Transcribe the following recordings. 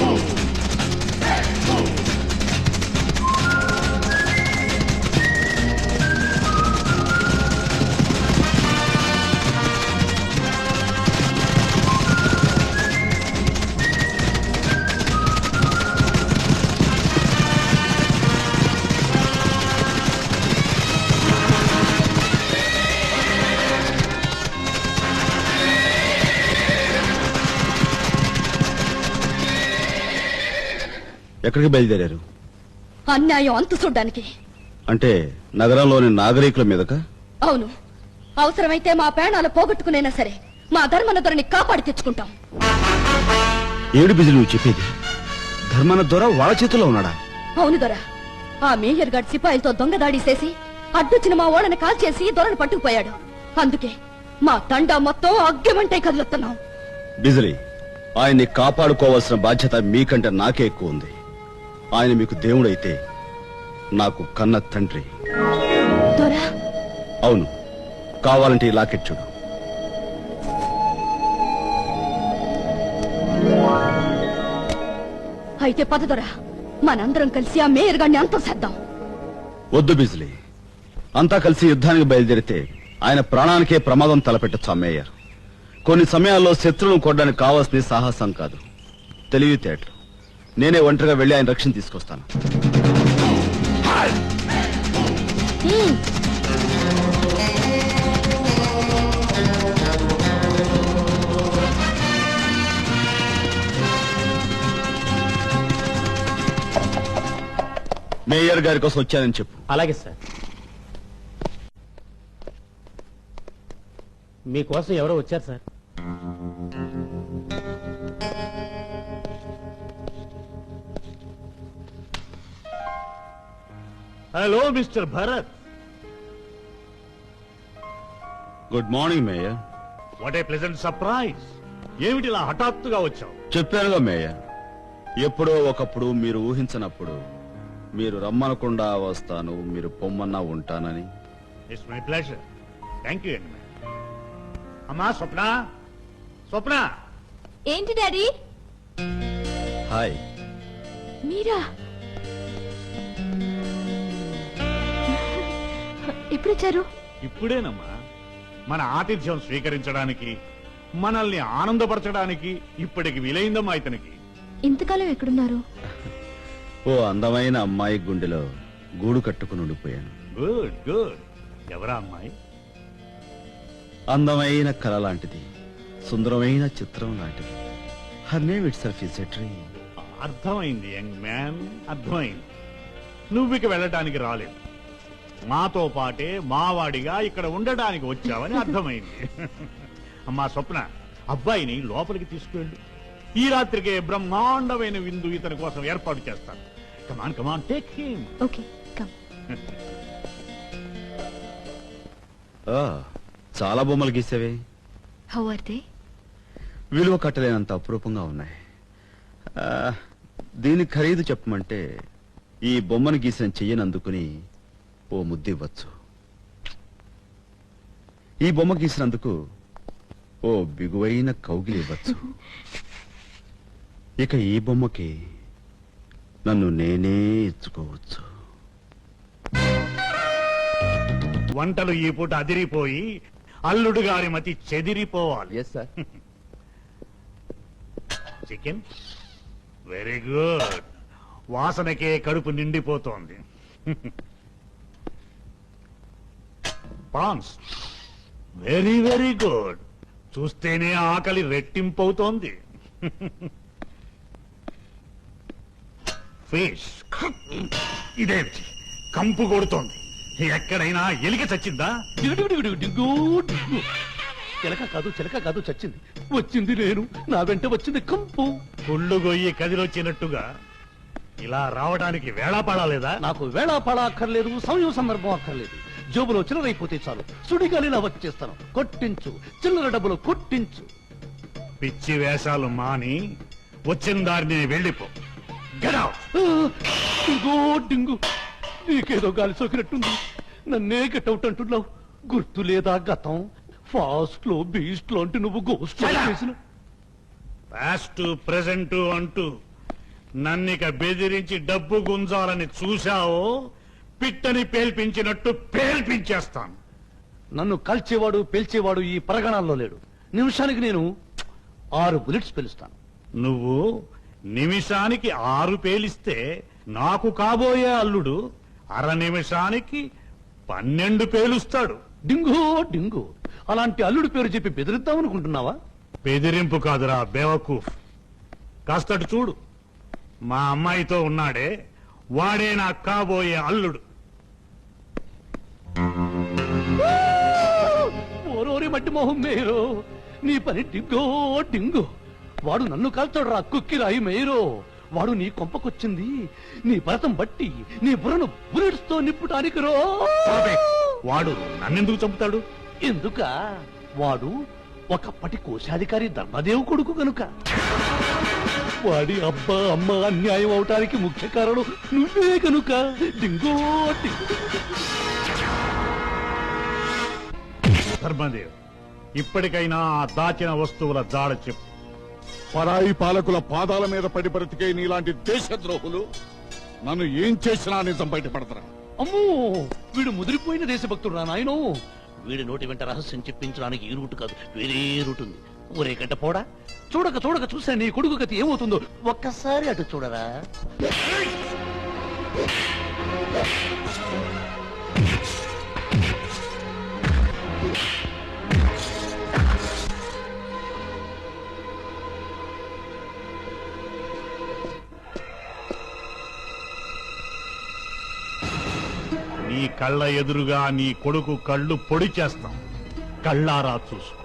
Cool. ఎక్కడికి బయలుదేరారు? అన్యాయం అంతు చూడ్డానికి. అంటే నగరంలోని నాగరికుల మీదక? అవును. అవసరమైతే మా ప్రాణాలు పోగొట్టుకునైనా సరే మా ధర్మన ధరని కాపాడి తెచ్చుకుంటాం. ఏడు బిజులు నువ్వు చెప్పేది? ధర్మన దొర వాళ్ళ చేతిలో ఉన్నాడా? అవును దొర. ఆ మేయర్ గారి సిపాయిలతో దొంగదాడి చేసి అడ్డొచ్చిన మా ఓడని కాల్చేసి దొరను పట్టుకుపోయాడు. అందుకే మా తండా మొత్తం అగ్గెమంటే కదులుతున్నాం. బిజిలీ ఆయన్ని కాపాడుకోవాల్సిన బాధ్యత మీకంటే నాకే ఎక్కువ ఉంది. ఆయన మీకు దేవుడైతే నాకు కన్న తండ్రి. అవును. కావాలంటే ఈ లాకెట్ చూడు. అయితే పద దొర. మనందరం కలిసి ఆ మేయర్ గారిని అంతం చేద్దాం వద్దు బిజిలీ. అంతా కలిసి యుద్ధానికి బయలుదేరితే ఆయన ప్రాణానికే ప్రమాదం తలపెట్టచ్చు ఆ మేయర్. కొన్ని సమయాల్లో శత్రువులను కొట్టడానికి కావాల్సింది సాహసం కాదు. తెలివితేటలు. నేనే ఒంటరిగా వెళ్ళి ఆయన రక్షణ తీసుకొస్తాను. మేయర్ గారి కోసం వచ్చానని చెప్పు. అలాగే సార్. మీకోసం ఎవరో వచ్చారు sir. Hello mister Bharat good morning mayor what a pleasant surprise ఏమిటి ఇలా హఠాత్తుగా వచ్చావు? చెప్పానుగా మేయర్ ఎప్పుడో ఒకప్పుడు మీరు ఊహించనప్పుడు మీరు రమ్మనకుండా వస్తాను మీరు పొమ్మన్నా ఉంటానని. It's my pleasure thank you అమ్మా స్వప్న. స్వప్న. ఏంటి డాడీ? హాయ్ మీరా? ఎప్పుడు వచ్చారు ఇప్పుడేనమ్మా. మన ఆతిథ్యం స్వీకరించడానికి మనల్ని ఆనందపరచడానికి ఇప్పటికి వీలైందమ్మా ఇతనికి. ఇంతకాలం ఎక్కడున్నారు? ఓ అందమైన అమ్మాయి గుండెలో గూడు కట్టుకుని ఉండిపోయాను. Good good. ఎవరా అమ్మాయి? అందమైన కళ లాంటిది సుందరమైన చిత్రం లాంటిది. Her name itself is అర్థమైంది యంగ్ మ్యాన్ అర్థమైంది. నువ్వు ఇక వెళ్ళటానికి రాలేదు. మాతో పాటే మావాడిగా ఇక్కడ ఉండడానికి వచ్చావని అర్థమైంది. అమ్మా స్వప్న అబ్బాయిని లోపలికి తీసుకువెళ్ళు. ఈ రాత్రికే బ్రహ్మాండమైన విందు ఇతని కోసం ఏర్పాటు చేస్తాను. Come on come on take him okay come చాలా బొమ్మలు గీసేవే. హౌ ఆర్ దే విలువ కట్టలేనంత అపురూపంగా ఉన్నాయి. ఆ, దీని ఖరీదు చెప్పమంటే ఈ బొమ్మను గీసిన చెయ్యనందుకుని ఓ ముద్దివ్వచ్చు. ఈ బొమ్మ గీసినందుకు ఓ బిగువైన కౌగిలి ఇవ్వచ్చు ఇక ఈ బొమ్మకి నన్ను నేనే ఇచ్చుకోవచ్చు. వంటలు ఈ పూట అదిరిపోయి అల్లుడు గారి మతి చెదిరిపోవాలి. Yes sir chicken? Very good వాసనకే కడుపు నిండిపోతోంది. ప్రాన్స్ వెరీ వెరీ గుడ్ చూస్తేనే ఆకలి రెట్టింపవుతోంది. ఫిష్ ఇదేమిటి కంపు కొడుతోంది. ఎక్కడైనా ఎలిక చచ్చిందా? చిలక కాదు చిలక కాదు చచ్చింది. వచ్చింది నేను. నా వెంట వచ్చింది కంపు. కుళ్ళు గొయ్యి కదిలొచ్చినట్టుగా ఇలా రావడానికి వేళా పడాలేదా నాకు వేళ పడ అక్కర్లేదు సమయం సందర్భం అక్కర్లేదు. జోబులో చిల్లరైపోతే చాలు. సుడిగాలిలా వచ్చేస్తాను. కొట్టించు. చిల్లర డబ్బులు కొట్టించు. పిచ్చి వేషాలు మాని వచ్చిన దారిని వెళ్ళిపో. డింగు డింగు. నీకేదో గాలి సోకినట్టుంది. నన్నే గెట్అవుట్ అంటున్నావు. గుర్తు లేదా గతం? ఫాస్ట్లో బీస్ట్లో అంటే నువ్వు గోస్ట్. చేసిన పాస్ట్ ప్రెసెంట్ అంటూ నన్నిక బెదిరించి డబ్బు గుంజాలని చూశావో పిట్టని పేల్పించినట్టు పేల్పించేస్తాను. నన్ను కాల్చేవాడు పేల్చేవాడు ఈ పరగణాల్లో లేడు. నిమిషానికి నేను ఆరు బుల్లెట్స్ పిలుస్తాను. నువ్వు నిమిషానికి ఆరు పేలిస్తే నాకు కాబోయే అల్లుడు అర నిమిషానికి పన్నెండు పేలుస్తాడు. డింగు డింగు. అలాంటి అల్లుడి పేరు చెప్పి బెదిరిద్దాం అనుకుంటున్నావా? బెదిరింపు కాదురా బేవకూఫ్. కాస్తటి చూడు. మా అమ్మాయితో ఉన్నాడే వాడే నా కాబోయే అల్లుడు. మట్టి మొహం మేరు నీ పని డింగో డింగు వాడు నన్ను కాల్చాడు రా కుక్కి రాయి మేరో. వాడు నీ కొంపకొచ్చింది నీ భరతం బట్టి నీ బుర్రను బుల్లెట్స్తో నిప్పుటానికి రో వాడు నన్నెందుకు చంపుతాడు? ఎందుక? వాడు ఒకప్పటి కోశాధికారి ధర్మదేవు కొడుకు కనుక వాడి అబ్బా అమ్మ అన్యాయం అవటానికి ముఖ్య కారణం నువ్వే కనుక డింగు ధర్మదేవ్ ఇప్పటికైనా ఆ దాచిన వస్తువుల జాడ చెప్పు. పరాయి పాలకుల పాదాల మీద పడి బ్రతికే నీలాంటి దేశద్రోహులు నన్ను ఏం చేసినా నిజం బయటపడతారా? అమ్మో వీడు ముదిరిపోయిన దేశభక్తుడు రా నాయనో. వీడి నోటి వెంట రహస్యం చెప్పించడానికి ఈ రూట్ కాదు వేరే రూట్ ఉంది. ఊరే గంట పోడా. చూడక చూడక చూసా నీ కొడుకు గతి ఏమవుతుందో. ఒక్కసారి అటు చూడరా. నీ కళ్ళ ఎదురుగా నీ కొడుకు కళ్ళు పొడి చేస్తాం. కళ్ళారా చూసు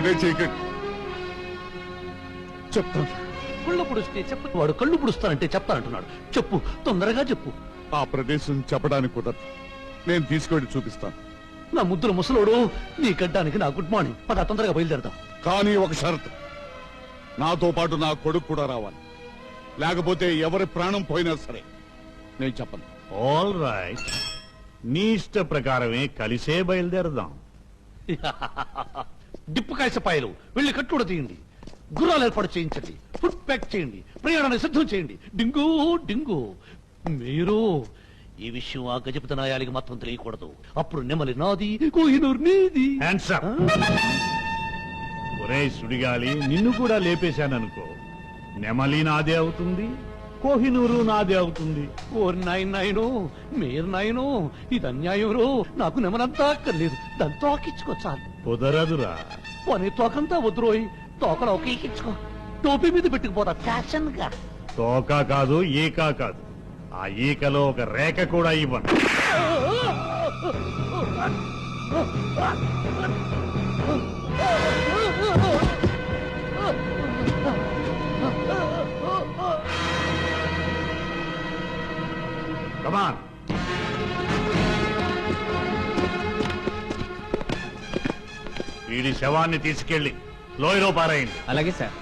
వాడే చేయకండి చెప్తాను కళ్ళు పుడిస్తే చెప్పు. వాడు కళ్ళు పుడుస్తానంటే చెప్తానంటున్నాడు చెప్పు. తొందరగా చెప్పు. ఆ ప్రదేశం చెప్పడానికి కుదరదు. నేను తీసుకెళ్ళి చూపిస్తాను. నా ముద్దుల ముసలోడు నీ గడ్డానికి నా గుడ్ మార్నింగ్. పద తొందరగా బయలుదేరదాం. కానీ ఒక షరతు. నాతో పాటు నా కొడుకు కూడా రావాలి. లేకపోతే ఎవరి ప్రాణం పోయినా సరే నేను చెప్పను. ఆల్ రైట్ నీ ఇష్ట ప్రకారమే కలిసే బయలుదేరదాం. డిప్పు కాయసపాయలు వెళ్ళి కట్టుడ తీయండి. గుర్రాలు ఏర్పాటు చేయించండి. ఫుడ్ ప్యాక్ చేయండి. ప్రయాణాన్ని సిద్ధం చేయండి. డింగు డింగు. మీరు ఈ విషయం ఆ గజపతి నాయాలకి మాత్రం తెలియకూడదు. అప్పుడు నెమలి నాది కోహినూర్ నీది. ఒరే సుడిగాలి నిన్ను కూడా లేపేశాననుకో. నెమలి నాదే అవుతుంది కోహినూరు నాదే అవుతుంది. ఓ నాయన నాయను మీరు నాయను ఇది అన్యాయం రో నాకు నెమలంతా అక్కర్లేదు. దాని తోకిచ్చుకో చాలు. కుదరదురా. పోనీ తోకంతా వద్దురోయ్ తోకలో ఒక ఈకిచ్చుకో టోపీ మీద పెట్టుకుపోతా. ఫ్యాషన్గా తోక కాదు ఈక కాదు. ఆ ఈకలో ఒక రేఖ కూడా ఇవ్వను. కమాన్ వీడి శవాన్ని తీసుకెళ్ళి లోయలో పారాయండి. అలాగే సార్.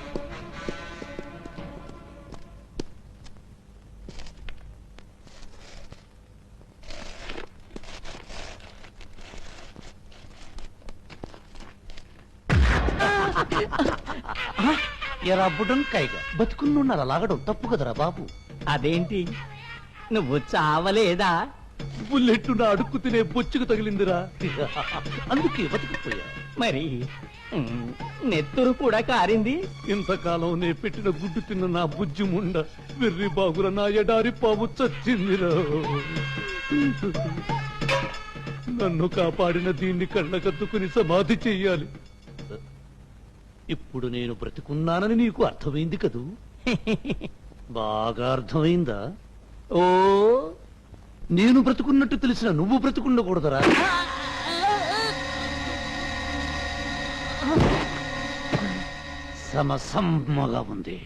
బతుకున్నున్నారు లాగడం తప్పు కదరా బాబు. అదేంటి? నువ్వు చావలేదా? బుల్లెట్ నా అడుక్కు తినే బొచ్చుకు తగిలిందిరా. అందుకే బతికిపోయా. మరి నెత్తురు కూడా కారింది? ఇంతకాలం నే పెట్టిన గుడ్డు తిన్న నా బుజ్జి ముండ వెర్రి బాగుల నా ఎడారి పావు చచ్చిందిరా. నన్ను కాపాడిన దీన్ని కళ్ళకద్దుకుని సమాధి చెయ్యాలి. ఇప్పుడు నేను బ్రతికున్నానని నీకు అర్థమైంది కదూ? బాగా అర్థమైందా? ఓ నేను బ్రతుకున్నట్టు తెలిసిన నువ్వు బ్రతుకుండకూడదరా. సమసమ్మగా ఉంది.